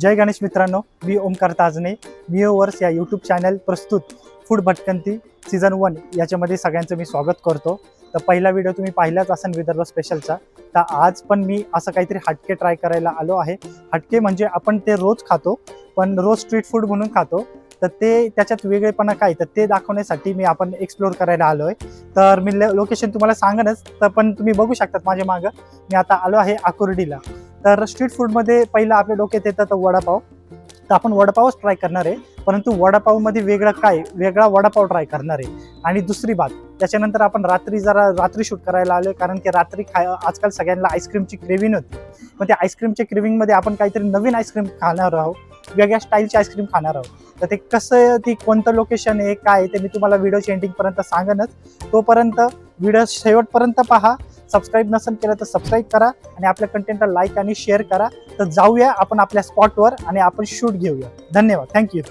जय गणेश मित्रांनो मी ओमकार ताजने मिओवर्स या यूट्यूब चॅनल प्रस्तुत फूड भटकंती सीझन वन याच्यामध्ये सगळ्यांचं मी स्वागत करतो. तर पहिला व्हिडिओ तुम्ही पाहिलाच असेल विदर्भ स्पेशलचा तर आज पण मी असं काहीतरी हटके ट्राय करायला आलो आहे. हटके म्हणजे आपण ते रोज खातो पण रोज स्ट्रीट फूड म्हणून खातो. तर ते त्याच्यात वेगळेपणा काय? तर ते दाखवण्यासाठी मी आपण एक्सप्लोर करायला आलो आहे तर मी लोकेशन तुम्हाला सांगणच तर पण तुम्ही बघू शकतात माझ्या मागं. मी आता आलो आहे आकुर्डीला. तर स्ट्रीट फूडमध्ये पहिलं आपल्या डोक्यात येतं तर वडापाव. तर आपण वडापावच ट्राय करणार आहे. परंतु वडापावमध्ये वेगळं काय वेगळा वडापाव ट्राय करणार आहे. आणि दुसरी बात त्याच्यानंतर आपण रात्री जरा रात्री शूट करायला आलो कारण की रात्री खाय आजकाल सगळ्यांना आईस्क्रीमची क्रेविंग होती. मग त्या आईस्क्रीमच्या क्रेविंगमध्ये आपण काहीतरी नवीन आईस्क्रीम खाणार आहोत. वेगळ्या स्टाईलची आईस्क्रीम खाणार आहोत. तर ते कसं ती कोणतं लोकेशन आहे काय ते मी तुम्हाला व्हिडिओ एंडिंगपर्यंत सांगनच. तोपर्यंत व्हिडिओ शेवटपर्यंत पहा. सबस्क्राईब नसेल केलं तर सबस्क्राईब करा आणि आपल्या कंटेंटला लाईक आणि शेअर करा. तर जाऊया आपण आपल्या स्पॉटवर आणि आपण शूट घेऊया. धन्यवाद. थँक्यू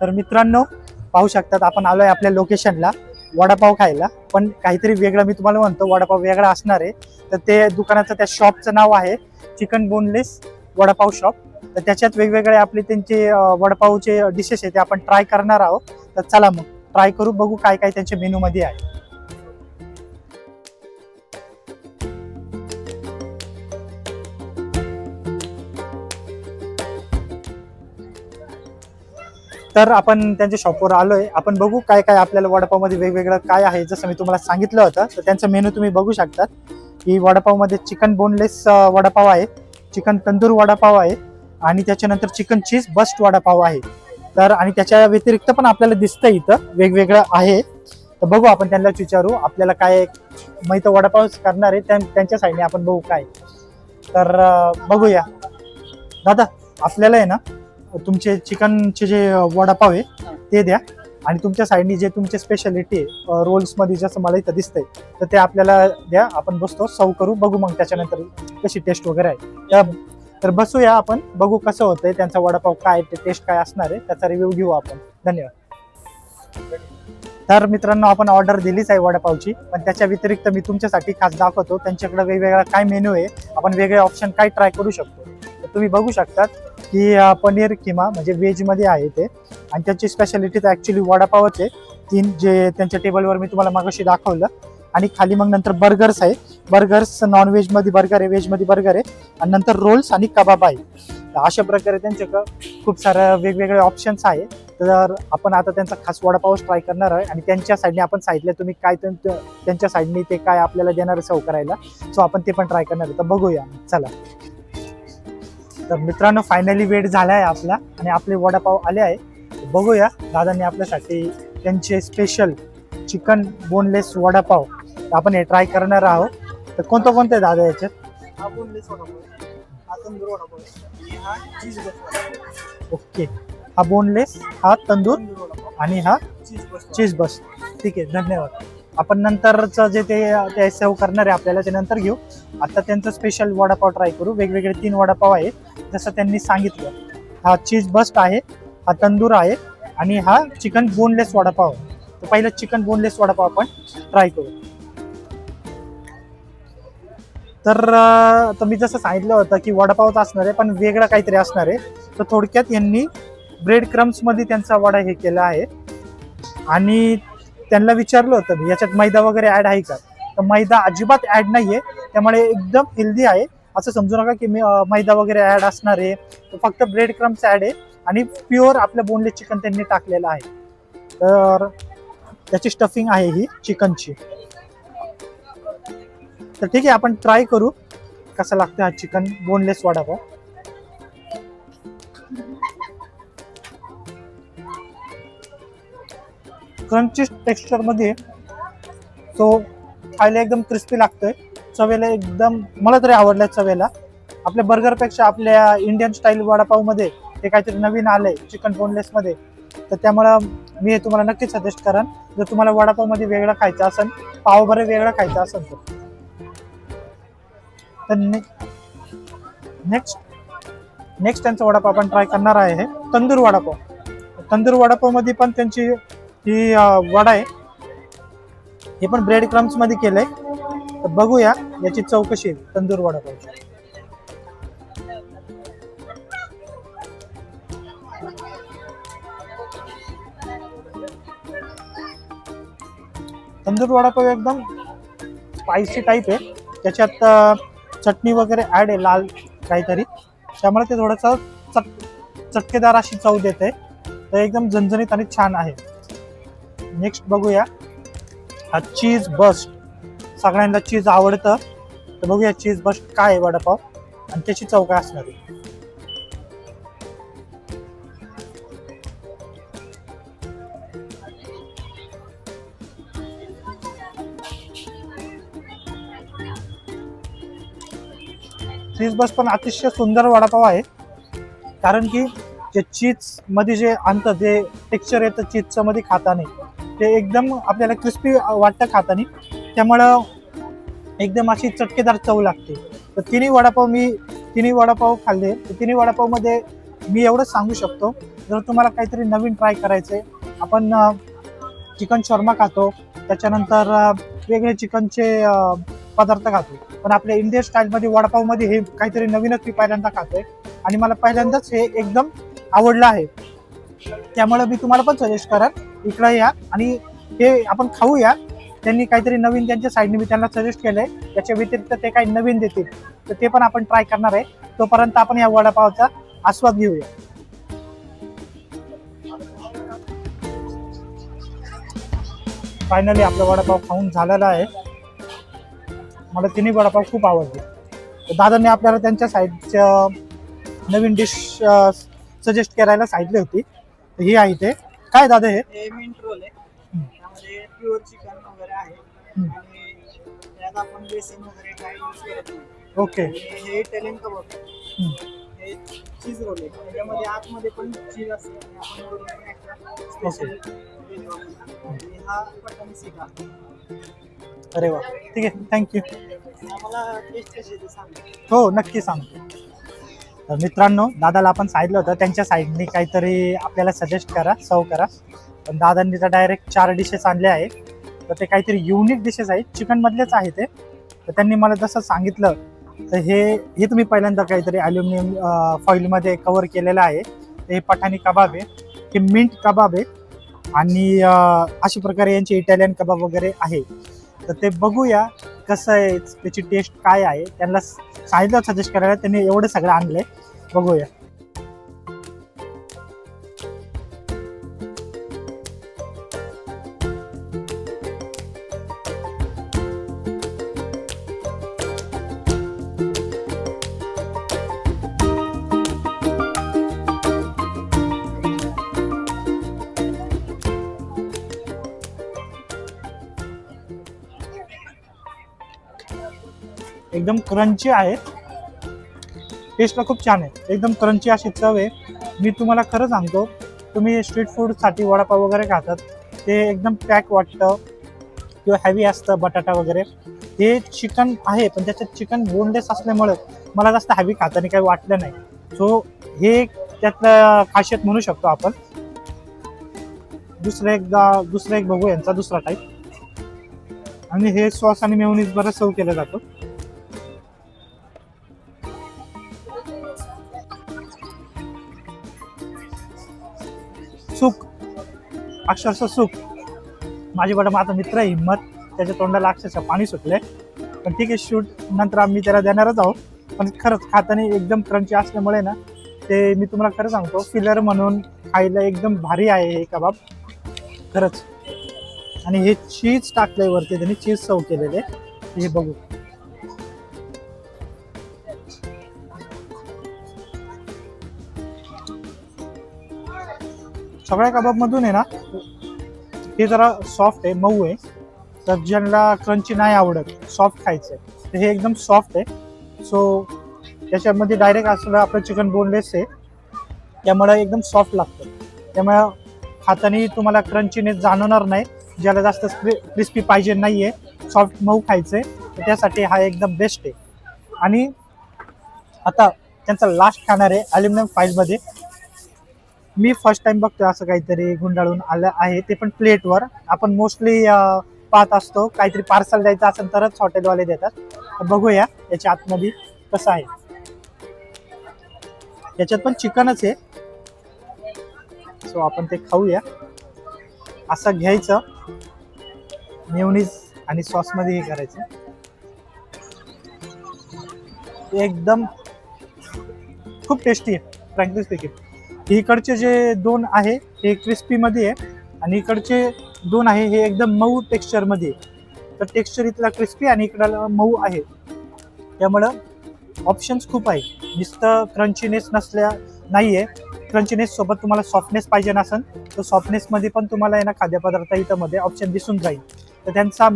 तर मित्रांनो पाहू शकतात आपण आलोय आपल्या लोकेशनला वडापाव खायला. पण काहीतरी वेगळं मी तुम्हाला म्हणतो वडापाव वेगळा असणार आहे. तर ते दुकानाचं त्या शॉपचं नाव आहे चिकन बोनलेस वडापाव शॉप. तर त्याच्यात वेगवेगळे आपले त्यांचे वडापावचे डिशेस आहे ते आपण ट्राय करणार आहोत. तर चला मग ट्राय करू बघू काय काय त्यांच्या मेनूमध्ये आहे. तर आपण त्यांच्या शॉपवर आलोय. आपण बघू काय काय आपल्याला वडापावमध्ये वेगवेगळं काय आहे. जसं मी तुम्हाला सांगितलं होतं तर त्यांचं मेनू तुम्ही बघू शकतात. की वडापावमध्ये चिकन बोनलेस वडापाव आहे. चिकन तंदूर वडापाव आहे. आणि त्याच्यानंतर चिकन चीज बस्ट वडापाव आहे. तर आणि त्याच्या व्यतिरिक्त पण आपल्याला दिसतं इथं वेगवेगळं आहे. तर बघू आपण त्यांनाच विचारू आपल्याला काय मग इथं वडापाव करणार आहे त्यां- त्यांच्या साईडने आपण बघू काय. तर बघूया. दादा आपल्याला आहे ना तुमचे चिकनचे जे वडापाव आहे ते द्या. आणि तुमच्या साईडनी जे तुमचे स्पेशालिटी आहे रोल्समध्ये जसं मला इथं दिसतंय तर ते आपल्याला द्या. आपण बसतो सर्व करू बघू मग त्याच्यानंतर कशी टेस्ट वगैरे आहे. तर बसूया आपण बघू कसं होतंय त्यांचा वडापाव काय ते टेस्ट काय असणार आहे त्याचा रिव्ह्यू घेऊ आपण. धन्यवाद. तर मित्रांनो आपण ऑर्डर दिलीच आहे वडापावची पण त्याच्या व्यतिरिक्त मी तुमच्यासाठी खास दाखवतो त्यांच्याकडे वेगवेगळा काय मेनू आहे आपण वेगळे ऑप्शन काय ट्राय करू शकतो. तर तुम्ही बघू शकतात की पनीर किमा म्हणजे व्हेजमध्ये आहे ते. आणि त्याची स्पेशालिटी तर ॲक्च्युली वडापावच आहे. तीन जे त्यांच्या टेबलवर मी तुम्हाला मागाशी दाखवलं. आणि खाली मग नंतर बर्गर्स आहे. बर्गर्स नॉन व्हेजमध्ये बर्गर आहे व्हेजमध्ये बर्गर आहे. आणि नंतर रोल्स आणि कबाब आहे. तर अशा प्रकारे त्यांच्याकडं खूप सारं वेगवेगळे ऑप्शन्स आहे. तर आपण आता त्यांचा खास वडापावच ट्राय करणार आहे. आणि त्यांच्या साईडने आपण सांगितलं तुम्ही काय त्यांच्या साईडने ते काय आपल्याला देणार आहे सर्व करायला. सो आपण ते पण ट्राय करणार आहे. तर बघूया. चला. तर मित्रांनो फायनली वेट झाला आहे आपला आणि आपले वडापाव आले आहे. बघूया दादांनी आपल्यासाठी त्यांचे स्पेशल चिकन बोनलेस वडापाव आपण हे ट्राय करणार आहोत. तर कोणतं कोणतं आहे दादा याच्यात? हा बोनलेस वडापाव. हा हा ओके. हा बोनलेस हा तंदूर आणि हा चीज बस. ठीक आहे धन्यवाद. आपण नंतरचं जे ते ते करणार आहे आपल्याला ते नंतर घेऊ. आता त्यांचं स्पेशल वडापाव ट्राय करू. वेगवेगळे तीन वडापाव आहेत. जसं त्यांनी सांगितलं हा चीज बस्ट आहे हा तंदूर आहे आणि हा चिकन बोनलेस वडापाव आहे. तर पहिलं चिकन बोनलेस वडापाव आपण ट्राय करू. तर तर मी जसं सांगितलं होतं की वडापावच असणार आहे पण वेगळं काहीतरी असणार आहे. तर थोडक्यात यांनी ब्रेड क्रम्समध्ये त्यांचा वडा हे केला आहे. आणि त्यांना विचारलं होतं मी याच्यात मैदा वगैरे ऍड आहे का? तर मैदा अजिबात ऍड नाहीये. त्यामुळे एकदम हेल्दी आहे. असं समजू नका की मी मैदा वगैरे ऍड असणार आहे. तर फक्त ब्रेड क्रम्स ऍड आहे आणि प्युअर आपलं बोनलेस चिकन त्यांनी टाकलेलं आहे. तर त्याची स्टफिंग आहे ही चिकनची तर ठीक आहे आपण ट्राय करू. कसा लागतो हा चिकन बोनलेस वडापाव. क्रंची टेक्स्चरमध्ये तो खायला एकदम क्रिस्पी लागतोय. चवेला एकदम मला तरी आवडलाय चवेला. आपल्या बर्गरपेक्षा आपल्या इंडियन स्टाईल वडापावमध्ये हे ते काहीतरी नवीन आलंय चिकन बोनलेसमध्ये तर त्यामुळं मी हे तुम्हाला नक्कीच सजेस्ट करेन. जर तुम्हाला वडापावमध्ये वेगळं खायचं असेल पावभरे वेगळं खायचं असेल तर. नेक्स्ट नेक्स्ट त्यांचा वडापाव आपण ट्राय करणार आहे हे तंदूर वडापाव. तंदूर वडापावमध्ये पण त्यांची ही वडा आहे. हे पण ब्रेड क्रम्समध्ये केलंय. तर बघूया याची चव कशी आहे तंदूर तंदूर वडापाव एकदम स्पायसी टाईप आहे. त्याच्यात चटणी वगैरे ऍड आहे लाल काहीतरी. त्यामुळे ते थोडंसं चट चटकेदार अशी चव देते. तर एकदम झणझणीत आणि छान आहे. नेक्स्ट बघूया. हा चीज बस्ट सगळ्यांना चीज आवडतं. तर बघूया चीज बस्ट काय आहे वडापाव. आणि त्याची चव काय असणार आहे? चीज बस पण अतिशय सुंदर वडापाव आहे. कारण की जे चीजमध्ये जे आणतं जे टेक्स्चर येतं चीजचं मध्ये खाता नाही ते एकदम आपल्याला क्रिस्पी वाटतं खातानी. त्यामुळं एकदम अशी चटकेदार चव लागते. तर तिन्ही वडापाव मी तिन्ही वडापाव खाल्ले. तर तिन्ही वडापावमध्ये मी एवढंच सांगू शकतो. जर तुम्हाला काहीतरी नवीन ट्राय करायचं आहे आपण चिकन शर्मा खातो. त्याच्यानंतर वेगळे चिकनचे पदार्थ खातो. पण आपल्या इंडियन स्टाईलमध्ये वडापावमध्ये हे काहीतरी नवीनच मी पहिल्यांदा खातोय. आणि मला पहिल्यांदाच हे एकदम आवडलं आहे. त्यामुळे मी तुम्हाला पण सजेस्ट करेन इकडे या आणि हे आपण खाऊया त्यांनी काहीतरी नवीन त्यांच्या साईडने मी त्यांना सजेस्ट केलंय. त्याच्या व्यतिरिक्त ते काही नवीन देतील. तर ते पण आपण ट्राय करणार आहे. तोपर्यंत आपण या वडापावचा आस्वाद घेऊया. फायनली आपला वडापाव खाऊन झालेला आहे. मला तिन्ही वडापाव खूप आवडले. दादाने दादांनी आपल्याला त्यांच्या साईडच्या नवीन डिश सजेस्ट करायला सांगितली होती. तर ही आहे ते. काय दादा हे? हे मिंट रोल आहे. त्यामध्ये प्युअर चिकन वगैरे आहे. हम्म. आणि त्यात आपण बेसन वगैरे काही यूज करत नाही. ओके. आणि हे इटालियन कबाब आहे. हम्म. हे चीज रोल आहे. त्याच्यामध्ये आतमध्ये पण चीज असते. आणि आपण वरून extra special देतो आपण. आणि हा पटाणी सिका अरे वा. ठीक आहे. थँक्यू आम्हाला टेस्ट कशी आहे ते सांगा. हो नक्की सांगतो. तर मित्रांनो दादाला आपण सांगितलं होतं त्यांच्या साईडने काहीतरी आपल्याला सजेस्ट करा सर्व करा. पण दादांनी तर डायरेक्ट चार डिशेस आणले आहे तर ते काहीतरी युनिक डिशेस आहेत. चिकनमधलेच आहे ते. तर त्यांनी मला जसं सांगितलं तर हे हे तुम्ही पहिल्यांदा काहीतरी अल्युमिनियम फॉईलमध्ये कवर केलेलं आहे. हे पठाणी कबाब आहे. हे मिंट कबाब आहे. आणि अशा प्रकारे यांचे इटालियन कबाब वगैरे आहे. तर ते बघूया. कसं आहे त्याची टेस्ट काय आहे त्यांना सांगितलं सजेस्ट करायला त्यांनी एवढं सगळं आणलंय. बघूया. एकदम क्रंची आहे. टेस्टला खूप छान आहे. एकदम क्रंची अशी चव आहे. मी तुम्हाला खरं सांगतो तुम्ही स्ट्रीट फूडसाठी वडापाव वगैरे खातात ते एकदम पॅक वाटतं किंवा हॅवी असतं बटाटा वगैरे. हे चिकन आहे पण त्याच्यात चिकन बोनलेस असल्यामुळे मला जास्त हॅवी खाताना काही वाटलं नाही. सो हे त्यातलं खासियत म्हणू शकतो आपण. दुसरं एकदा दुसरं एक बघू यांचा दुसरा टाईप आणि हे सॉस आणि मेवनीज बरं सर्व केलं जातं. अक्षरशः सुख. माझे बडा माझा मित्र आहे हिम्मत. त्याच्या तोंडाला अक्षरशः पाणी सुटले पण ठीक आहे शूट नंतर आम्ही त्याला देणारच आहोत. पण खरंच खाताना एकदम क्रंची असल्यामुळे ना ते मी तुम्हाला खरं सांगतो फिलर म्हणून खायला एकदम भारी आहे हे कबाब. खरंच. आणि हे चीज टाकलंय वरती त्यांनी चीज सव केलेले. हे बघू. सगळ्या कबाबमधून आहे ना हे जरा सॉफ्ट आहे मऊ आहे. तर ज्यांना क्रंची नाही आवडत सॉफ्ट खायचं आहे तर हे एकदम सॉफ्ट आहे. सो त्याच्यामध्ये डायरेक्ट असलं आपलं चिकन बोनलेस आहे. त्यामुळे एकदम सॉफ्ट लागतं. त्यामुळे हाताने तुम्हाला क्रंचीने जाणवणार नाही. ज्याला जास्त क्रिस्पी पाहिजे नाही आहे सॉफ्ट मऊ खायचं आहे तर त्यासाठी हा एकदम बेस्ट आहे. आणि आता त्यांचा लास्ट खाणार आहे अल्युमिनियम फाईलमध्ये मी फर्स्ट टाइम बघतोय असं काहीतरी गुंडाळून आलं आहे. ते पण प्लेटवर आपण मोस्टली पाहत असतो. काहीतरी पार्सल द्यायचं असेल तरच हॉटेलवाले देतात. बघूया याच्या आतमध्ये कसं आहे. याच्यात पण चिकनच आहे. सो आपण ते खाऊया. असं घ्यायचं. मेवनीज आणि सॉसमध्ये हे करायचं. एकदम खूप टेस्टी आहे. फ्रँकली स्पीकिंग इकडचे जे दोन आहे हे क्रिस्पीमध्ये आहे आणि इकडचे दोन आहे हे एकदम मऊ टेक्स्चरमध्ये आहे. तर टेक्स्चर इथला क्रिस्पी आणि इकडला मऊ आहे. त्यामुळं ऑप्शन्स खूप आहे. नुसतं क्रंचीनेस नसल्या नाही आहे क्रंचीनेस सोबत तुम्हाला सॉफ्टनेस पाहिजे नसेल तर सॉफ्टनेसमध्ये पण तुम्हाला आहे ना खाद्यपदार्थ इथं मध्ये ऑप्शन दिसून जाईल. तर त्यांचा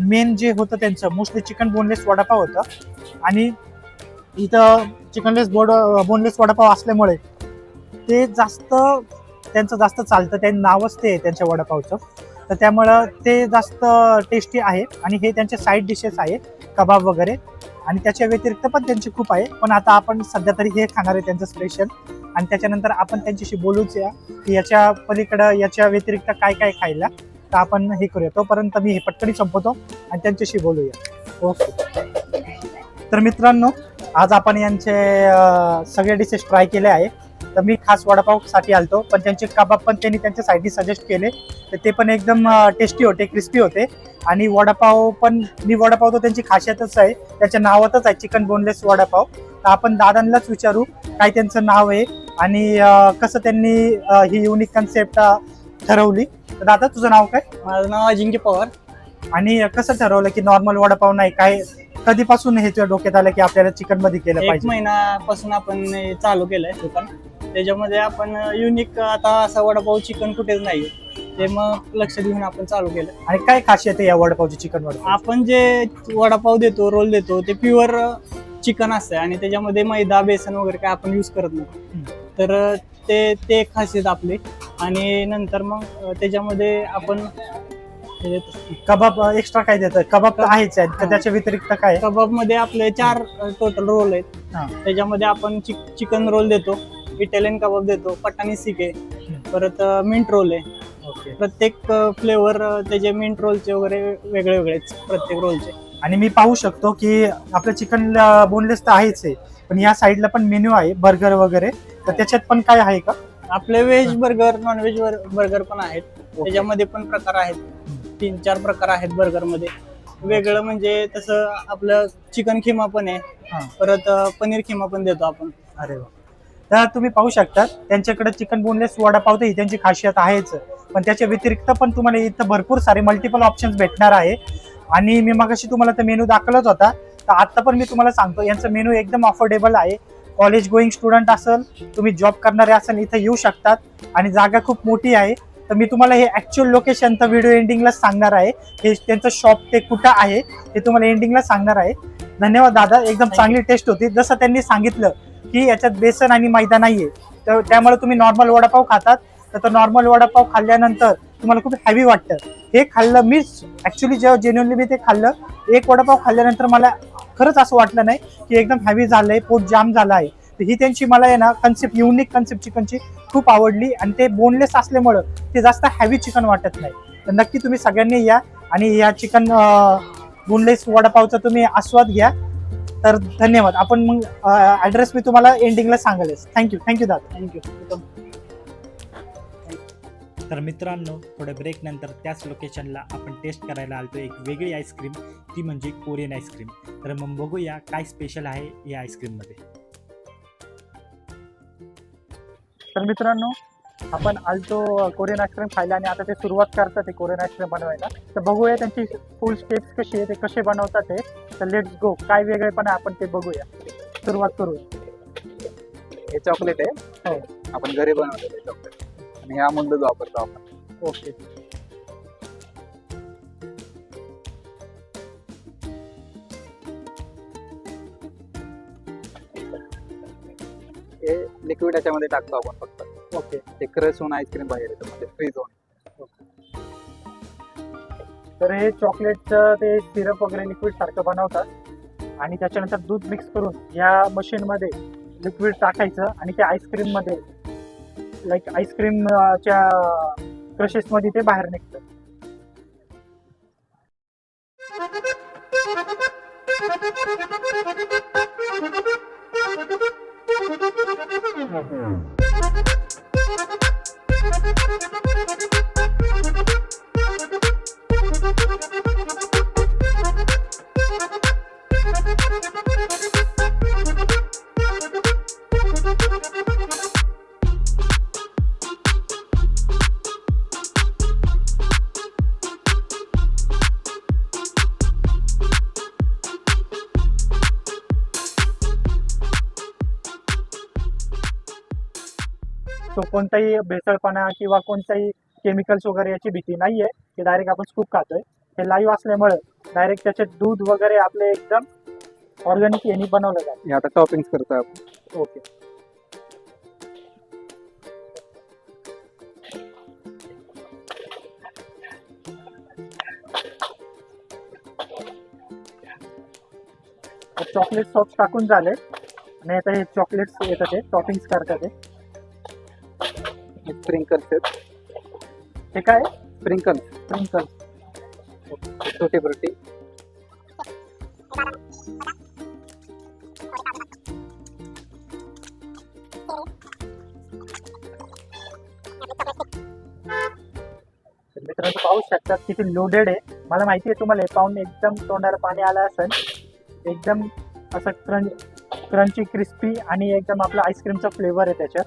मेन जे होतं त्यांचं मोस्टली चिकन बोनलेस वडापाव होतं. आणि इथं चिकनलेस बोड बोनलेस वडापाव असल्यामुळे ते जास्त त्यांचं जास्त चालतं ते नावच ते आहे त्यांच्या वडापावचं. तर त्यामुळं ते जास्त टेस्टी आहे आणि हे त्यांचे साईड डिशेस आहे कबाब वगैरे. आणि त्याच्या व्यतिरिक्त पण त्यांचे खूप आहे. पण आता आपण सध्या तरी हे खाणार आहे त्यांचं स्पेशल आणि त्याच्यानंतर आपण त्यांच्याशी बोलूच या की याच्या पलीकडं याच्या व्यतिरिक्त काय काय खायला. तर आपण हे करूया. तोपर्यंत मी हे पटकडी संपवतो आणि त्यांच्याशी बोलूया. ओके. तर मित्रांनो आज आपण यांचे सगळे डिशेस ट्राय केले आहे. तर मी खास वडापावसाठी आलतो. पण त्यांचे कबाब पण त्यांनी त्यांच्या साईडनी सजेस्ट केले. तर ते पण एकदम टेस्टी होते क्रिस्पी होते. आणि वडापाव पण मी वडापाव तर त्यांची खासियतच आहे. त्याच्या नावातच आहे चिकन बोनलेस वडापाव. तर आपण दादांनाच विचारू काय त्यांचं नाव आहे आणि कसं त्यांनी ही युनिक कन्सेप्ट ठरवली. तर दादा तुझं नाव काय? माझं नाव अजिंक्य पवार. आणि कसं ठरवलं की नॉर्मल वडापाव नाही काय कधीपासून हे तुझ्या डोक्यात आलं की आपल्याला चिकनमध्ये केलं पाहिजे? महिन्यापासून आपण चालू केलंय दुकान. त्याच्यामध्ये आपण युनिक आता असा वडापाव चिकन कुठेच नाही ते मग लक्ष देऊन आपण चालू केलं. आणि काय खासियत आहे या वडापावची चिकन वडापाव आपण जे वडापाव देतो रोल देतो ते प्युअर चिकन असतं. आणि त्याच्यामध्ये मैदा बेसन वगैरे काय आपण यूज करत नाही. तर ते ते खासियत आपली. आणि नंतर मग त्याच्यामध्ये आपण. कबाब एक्स्ट्रा काय देतं कबाब आहेच आहे तर हा. त्याच्या व्यतिरिक्त काय? कबाबमध्ये आपले चार टोटल रोल आहेत. त्याच्यामध्ये आपण चिक- चिकन रोल देतो. इटालियन कबाब देतो पटाणी सिके परत मिंट रोल आहे. ओके. प्रत्येक फ्लेवर त्याचे मिंट रोलचे वगैरे वेगळे वेगळे आहेत प्रत्येक रोलचे आणि मी पाहू शकतो की आपलं चिकन बोनलेस तर आहेच आहे पण या साईडला पण मेन्यू आहे बर्गर वगैरे. तर त्याच्यात पण काय आहे का? आपले veg burger non veg burger पण आहेत. त्याच्यामध्ये पण प्रकार आहेत. तीन चार प्रकार आहेत बर्गरमध्ये. वेगळं म्हणजे तसं आपलं चिकन खिमा पण. आहे. परत पनीर खिमा पण देतो आपण. अरे वा. तर तुम्ही पाहू शकता त्यांच्याकडे चिकन बोनलेस वडापाव तर ही त्यांची खासियत आहेच. पण त्याच्या व्यतिरिक्त पण तुम्हाला इथं भरपूर सारे मल्टिपल ऑप्शन्स भेटणार आहे. आणि मी मगाशी तुम्हाला तर मेनू दाखवलाच होता. तर आता पण मी तुम्हाला सांगतो यांचं मेनू एकदम अफोर्डेबल आहे. कॉलेज गोईंग स्टुडंट असेल तुम्ही जॉब करणारे असेल इथं येऊ शकतात. आणि जागा खूप मोठी आहे. तर मी तुम्हाला हे ऍक्च्युअल लोकेशन तर व्हिडिओ एंडिंगला सांगणार आहे. हे त्यांचं शॉप ते कुठं आहे हे तुम्हाला एंडिंगला सांगणार आहे. धन्यवाद दादा एकदम. चांगली टेस्ट होती. जसं त्यांनी सांगितलं की याच्यात बेसन आणि मैदा नाहीये. तर त्यामुळे तुम्ही नॉर्मल वडापाव खातात. तर नॉर्मल वडापाव खाल्ल्यानंतर तुम्हाला खूप हॅवी वाटतं. हे खाल्लं मी ऍक्च्युली जेव्हा जेन्युअनली मी ते खाल्लं एक वडापाव खाल्ल्यानंतर मला खरंच असं वाटलं नाही की एकदम हॅवी झालंय पोट जाम झालं आहे तर ही त्यांची मला आहे ना कन्सेप्ट युनिक कन्सेप्ट चिकनची खूप आवडली आणि ते बोनलेस असल्यामुळं ते जास्त हॅवी चिकन वाटत नाही. तर नक्की तुम्ही सगळ्यांनी या आणि या चिकन बोनलेस वडापावचा तुम्ही आस्वाद घ्या. तर धन्यवाद. आपण मग ऍड्रेस मी तुम्हाला एंडिंगला सांगेलच थँक्यू थँक्यू दादा. थँक्यू तर मित्रांनो थोड्या ब्रेक नंतर त्याच लोकेशनला आपण टेस्ट करायला आलतो एक वेगळी आईस्क्रीम ती म्हणजे कोरियन आईस्क्रीम तर मग बघूया काय स्पेशल आहे या आईस्क्रीममध्ये तर मित्रांनो आपण आलतो कोरियन आईस्क्रीम खायला आणि आता ते सुरुवात करतात ते कोरियन आईस्क्रीम बनवायला. तर बघूया त्यांची फुल स्टेप्स कशी आहे ते कसे बनवतात ते तर लेट्स गो काय वेगळेपण आहे आपण ते बघूया. सुरुवात करू. हे चॉकलेट आहे. हो. आपण घरी बनवलेले चॉकलेट आणि हे वापरतो आपण. ओके. हे लिक्विड याच्यामध्ये टाकतो आपण फक्त. ओके. ते क्रश होऊन आईस्क्रीम बाहेर येतं म्हणजे फ्रीज होऊन तर हे चॉकलेटचं ते सिरप वगैरे लिक्विड सारखं बनवतात. आणि त्याच्यानंतर दूध मिक्स करून या मशीनमध्ये लिक्विड टाकायचं आणि ते आईस्क्रीममध्ये लाईक आईस्क्रीमच्या क्रशेसमध्ये ते बाहेर निघतं. कोणताही भेसळपणा किंवा कोणताही केमिकल्स वगैरे याची भीती नाहीये. की डायरेक्ट आपण स्कूप खातोय. हे लाईव्ह असल्यामुळे डायरेक्ट त्याचे दूध वगैरे आपले एकदम ऑर्गॅनिक यांनी बनवलं जातं. हे आता टॉपिंग करतो आपण. ओके. चॉकलेट सॉस टाकून झाले. आणि आता हे चॉकलेट्स येतात ते. टॉपिंग्स करतात ते. स्प्रिंकल्स आहेत. हे काय? स्प्रिंकल्स स्प्रिंकल्स छोटी बरोटी. मित्रांनो पाहू शकतात किती लोडेड आहे. मला माहिती आहे तुम्हाला हे पाहून एकदम तोंडाला पाणी आलं असेल. एकदम असं क्रंच क्रंची क्रिस्पी आणि एकदम आपला आईस्क्रीमचा फ्लेवर आहे त्याच्यात.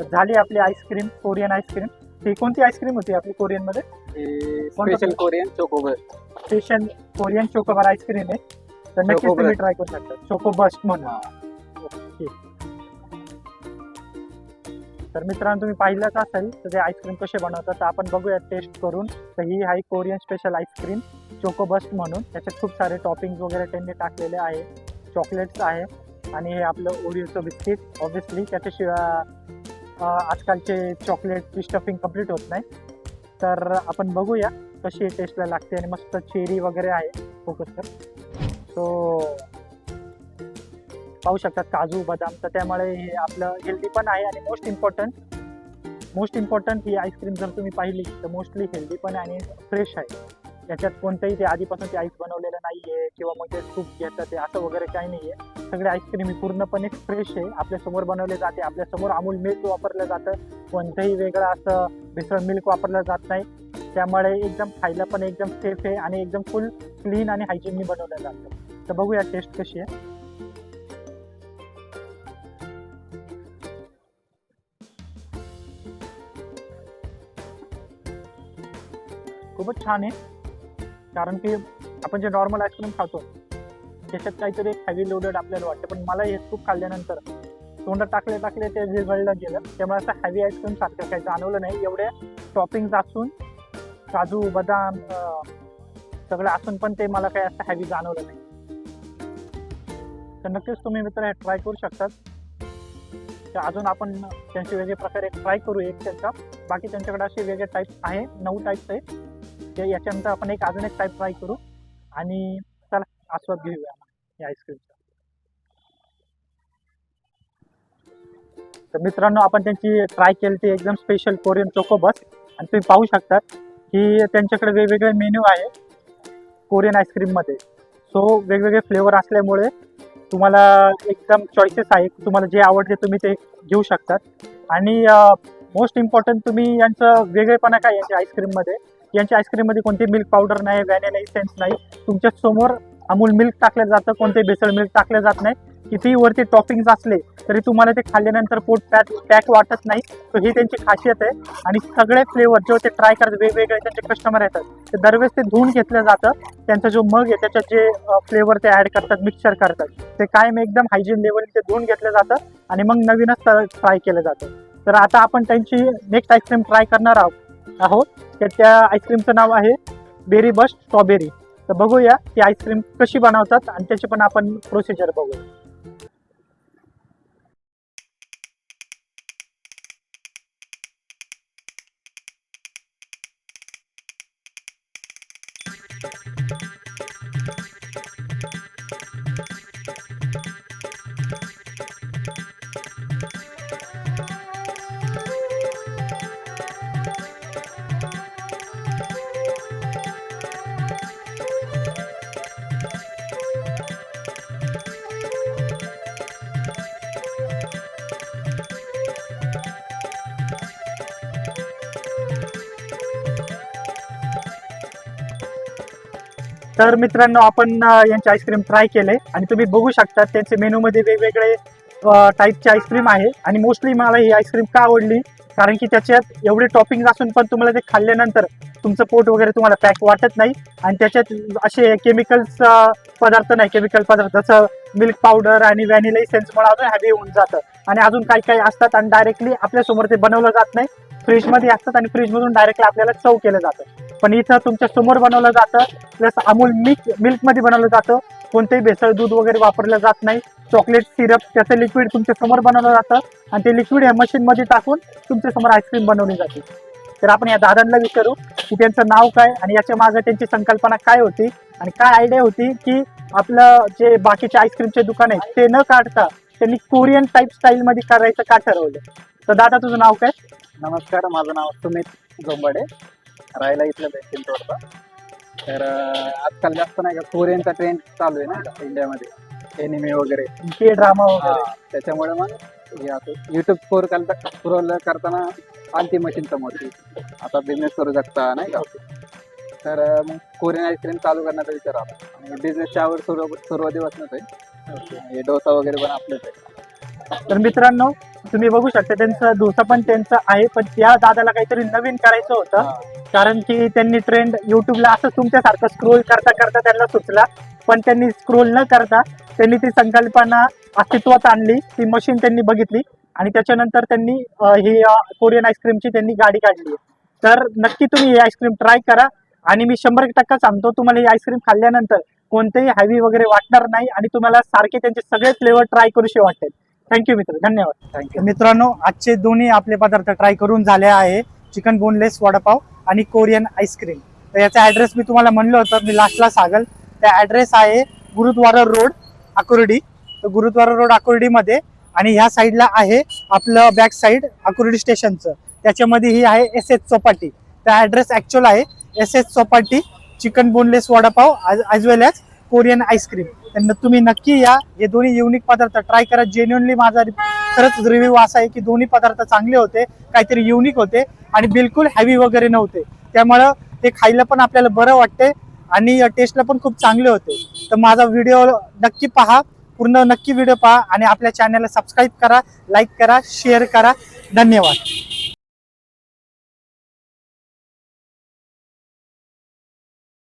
तर झाली आपली आईस्क्रीम कोरियन आईस्क्रीम. ही कोणती आईस्क्रीम होती आपली कोरियनमध्ये special Korean chocobar. Special Korean chocobar ice cream आहे. तर नक्कीच तुम्ही. ट्राय करू शकता. चोको बस्ट म्हणून. तर मित्रांनो तुम्ही पाहिलंच असेल तर ते आईस्क्रीम कसे बनवतात तर आपण बघूया टेस्ट करून. तर ही आहे Korean special ice cream choco burst म्हणून. त्याच्यात खूप सारे टॉपिंग वगैरे त्यांनी टाकलेले आहे. चॉकलेट्स आहे. आणि हे आपलं ओरिओचं बिस्किट ऑब्विसली त्याच्याशिवाय आजकालचे चॉकलेटची स्टफिंग कंप्लीट होत नाही. तर आपण बघूया कशी टेस्टला लागते आणि मस्त चेरी वगैरे आहे फोकस तर. सो पाहू शकतात काजू बदाम. तर त्यामुळे हे आपलं हेल्दी पण आहे आणि मोस्ट इम्पॉर्टंट मोस्ट इम्पॉर्टंट ही आईस्क्रीम जर तुम्ही पाहिली तर मोस्टली हेल्दी पण आणि फ्रेश आहे. त्याच्यात कोणतंही ते आधीपासून ते आईस बनवलेलं नाही आहे किंवा मग ते सूप घेतात ते असं वगैरे काही नाही आहे सगळे आईस्क्रीम ही पूर्णपणे फ्रेश आहे. आपल्यासमोर बनवले जाते. आपल्यासमोर अमूल मिल्क वापरलं जातं. कोणतंही वेगळं असं मिसळ मिल्क वापरलं जात नाही. त्यामुळे एकदम खायला पण एकदम सेफ आहे आणि एकदम फुल क्लीन आणि हायजीननी बनवलं जातं. तर बघूया टेस्ट कशी आहे. खूपच छान आहे. कारण की आपण जे नॉर्मल आईस्क्रीम खातो त्याच्यात काहीतरी हॅवी लोडेड आपल्याला वाटतं. पण मला हे खूप खाल्ल्यानंतर तोंडात टाकले टाकले ते विरघळलं गेलं. त्यामुळे असं हॅवी आईस्क्रीम सारखं काही जाणवलं नाही. एवढे टॉपिंग्स असून काजू बदाम सगळं असून पण ते मला काही असं हॅवी जाणवलं नाही. तर नक्कीच तुम्ही मित्र हे ट्राय करू शकतात. तर अजून आपण त्यांचे वेगळे प्रकारे ट्राय करू एक त्यांचा. बाकी त्यांच्याकडे असे वेगळे टाईप्स आहे नऊ टाईप्स आहे याच्यानंतर आपण एक अजून एक टाईप ट्राय करू. आणि चला आस्वाद घेऊया या आईस्क्रीमचा तर मित्रांनो आपण त्यांची ट्राय केली ती एकदम स्पेशल कोरियन चोकोबस आणि तुम्ही पाहू शकतात की त्यांच्याकडे वेगवेगळे मेन्यू आहे कोरियन आईस्क्रीममध्ये सो वेगवेगळे फ्लेवर असल्यामुळे तुम्हाला एकदम चॉईसेस आहे. तुम्हाला जे आवडते तुम्ही ते घेऊ शकतात. आणि मोस्ट इम्पॉर्टंट तुम्ही यांचं वेगळेपणा काय यांच्या आईस्क्रीममध्ये यांच्या आईस्क्रीममध्ये कोणती मिल्क पावडर नाही व्हॅनिला इसेन्स नाही. तुमच्यासमोर अमूल मिल्क टाकलं जातं कोणते बेसळ मिल्क टाकलं जात नाही. कितीही वरती टॉपिंग्स असले तरी तुम्हाला ते खाल्ल्यानंतर पोट पॅक पॅक वाटत नाही. तर ही त्यांची खासियत आहे. आणि सगळे फ्लेवर जेव्हा ते ट्राय करतात वेगवेगळे त्यांचे कस्टमर येतात. ते दरवेळेस ते धुवून घेतलं जातं. त्यांचा जो मग आहे त्याच्यात जे फ्लेवर ते ॲड करतात मिक्सचर करतात. ते कायम एकदम हायजीन लेवल ते धुवून घेतलं जातं आणि मग नवीनच ट्राय केलं जातं. तर आता आपण त्यांची नेक्स्ट आईस्क्रीम ट्राय करणार आहोत. आहोत. तर त्या आईस्क्रीमचं नाव आहे बेरी बस्ट स्ट्रॉबेरी. तर बघूया ती आईस्क्रीम कशी बनवतात आणि त्याची पण आपण प्रोसिजर बघूया. तर मित्रांनो आपण यांचे आईस्क्रीम ट्राय केले. आणि तुम्ही बघू शकता त्यांचे मेनूमध्ये वेगवेगळे टाईपचे आईस्क्रीम आहे. आणि मोस्टली मला ही आईस्क्रीम का आवडली? कारण की त्याच्यात एवढे टॉपिंग असून पण तुम्हाला ते खाल्ल्यानंतर तुमचं पोट वगैरे तुम्हाला पॅक वाटत नाही. आणि त्याच्यात असे केमिकल्स पदार्थ नाही. केमिकल पदार्थ जसं मिल्क पावडर आणि व्हॅनिला इसेन्समुळे अजून हॅवी होऊन जातं. आणि अजून काही काही असतात आणि डायरेक्टली आपल्यासमोर ते बनवलं जात नाही. फ्रीजमध्ये असतात आणि फ्रीजमधून डायरेक्टली आपल्याला चव केलं जातं. पण इथं तुमच्यासमोर बनवलं जातं प्लस अमूल मिल्क मिल्कमध्ये बनवलं जातं. कोणतेही भेसळ दूध वगैरे वापरलं जात नाही. चॉकलेट सिरप त्याचं लिक्विड तुमच्यासमोर बनवलं जातं. आणि ते लिक्विड या मशीनमध्ये टाकून तुमच्यासमोर आईस्क्रीम बनवली जाते. तर आपण या दादांना विचारू की त्यांचं नाव काय आणि याच्या मागे त्यांची संकल्पना काय होती आणि काय आयडिया होती की आपलं जे बाकीचे आईस्क्रीमचे दुकान आहे ते न काढता त्यांनी कोरियन टाईप स्टाईलमध्ये करायचं का ठरवलं? तर दादा तुझं नाव काय? नमस्कार माझं नाव सुमित जोंबाडे. राहायला इथलं बेसिन रोडचा तर आजकाल जास्त नाही का कोरियनचा ट्रेंड चालू आहे ना इंडियामध्ये एनिमे वगैरे. के ड्रामा वगैरे. त्याच्यामुळे मग हे असं युट्यूब स्कोर करता स्क्रोल करताना आलती मशीन समोर आता बिझनेस करू शकता नाही का? तर मग कोरियन आईस्क्रीम चालू करण्याचा विचार आला. आणि बिझनेसच्या आवड सुरू सुरुवातीपासूनच आहे. हे डोसा वगैरे पण आपलंच आहे. तर मित्रांनो तुम्ही बघू शकता त्यांचं डोसा पण त्यांचं आहे पण त्या दादाला काहीतरी नवीन करायचं होतं. कारण की त्यांनी ट्रेंड युट्यूबला असं तुमच्यासारखं स्क्रोल करता करता त्यांना सुचला. पण त्यांनी स्क्रोल न करता त्यांनी ती संकल्पना अस्तित्वात आणली. ती मशीन त्यांनी बघितली. आणि त्याच्यानंतर त्यांनी ही कोरियन आईस्क्रीमची त्यांनी गाडी काढली. तर नक्की तुम्ही ही आईस्क्रीम ट्राय करा. आणि मी शंभर टक्का सांगतो तुम्हाला ही आईस्क्रीम खाल्ल्यानंतर कोणतेही हॅवी वगैरे वाटणार नाही. आणि तुम्हाला सारखे त्यांचे सगळे फ्लेवर ट्राय करूशे वाटेल. थँक्यू मित्र. धन्यवाद. थँक्यू मित्रांनो आजचे दोन्ही आपले पदार्थ ट्राय करून झाले आहे. चिकन बोनलेस वडापाव आणि कोरियन आईस्क्रीम तर याचा ॲड्रेस मी तुम्हाला म्हणलं होतं. मी लास्टला सांगल. त्या ॲड्रेस आहे गुरुद्वारा रोड आकुर्डी. तर गुरुद्वारा रोड आकुर्डीमध्ये आणि ह्या साईडला आहे आपलं बॅक साईड अकुर्डी स्टेशनचं त्याच्यामध्ये ही आहे एस एस चौपाटी. त्या ॲड्रेस ॲक्च्युअल आहे S S Chowpatty chicken boneless vada pav as well as Korean ice cream तर तुम्ही नक्की या. हे दोन्ही युनिक पदार्थ ट्राय करा. जेन्युअनली माझा खरंच रिव्ह्यू असा आहे की दोन्ही पदार्थ चांगले होते काहीतरी युनिक होते आणि बिलकुल हॅवी वगैरे नव्हते. त्यामुळं ते खायला पण आपल्याला बरं वाटते आणि टेस्टला पण खूप चांगले होते. तर माझा व्हिडिओ नक्की पहा. पूर्ण नक्की व्हिडिओ पहा आणि आपल्या चॅनलला सबस्क्राईब करा लाईक करा शेअर करा. धन्यवाद.